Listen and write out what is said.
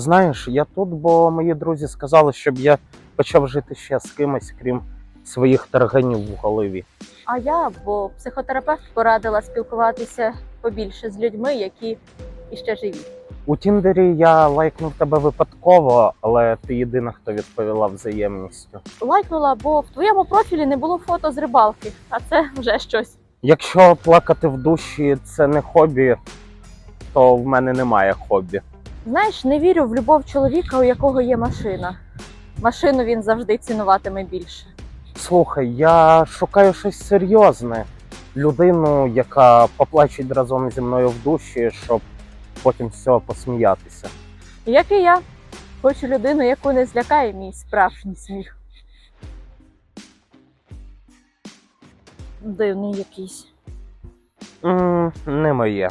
Знаєш, я тут, бо мої друзі сказали, щоб я почав жити ще з кимось, крім своїх тарганів в голові. А я, бо психотерапевт порадила спілкуватися побільше з людьми, які іще живі. У Тіндері я лайкнув тебе випадково, але ти єдина, хто відповіла взаємністю. Лайкнула, бо в твоєму профілі не було фото з рибалки, а це вже щось. Якщо плакати в душі це не хобі, то в мене немає хобі. Знаєш, не вірю в любов чоловіка, у якого є машина. Машину він завжди цінуватиме більше. Слухай, я шукаю щось серйозне. Людину, яка поплачеть разом зі мною в душі, щоб потім з цього посміятися. Як і я, хочу людину, яку не злякає мій справжній сміх. Дивний якийсь. м не моє.